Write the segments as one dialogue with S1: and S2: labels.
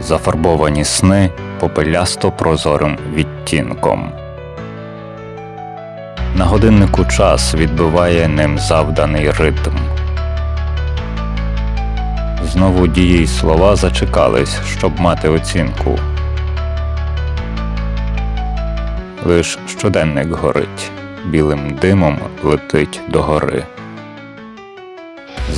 S1: зафарбовані сни попелясто прозорим відтінком. На годиннику час відбиває ним завданий ритм. Знову дії й слова зачекались, щоб мати оцінку. Лиш щоденник горить, білим димом летить до гори.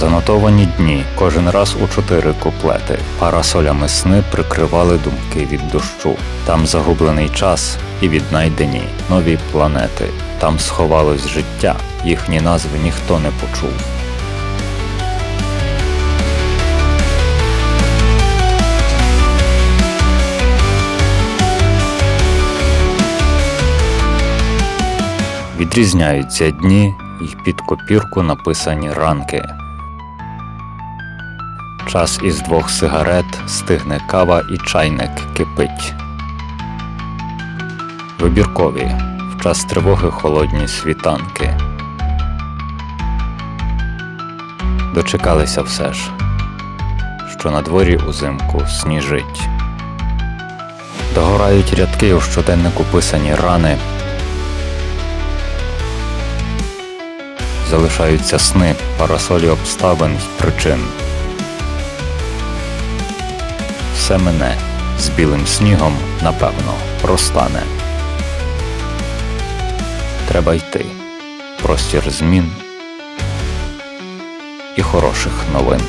S1: Занотовані дні, кожен раз у чотири куплети. Парасолями сни прикривали думки від дощу. Там загублений час і віднайдені нові планети. Там сховалось життя, їхні назви ніхто не почув. Відрізняються дні і під копірку написані ранки. Час із двох сигарет стигне кава і чайник кипить. Вибіркові в час тривоги холодні світанки. Дочекалися все ж, що на дворі узимку сніжить. Догорають рядки у щоденнику писані рани. Залишаються сни, парасолі обставин й причин. Все мене з білим снігом, напевно, розтане. Треба йти. Простір змін і хороших новин.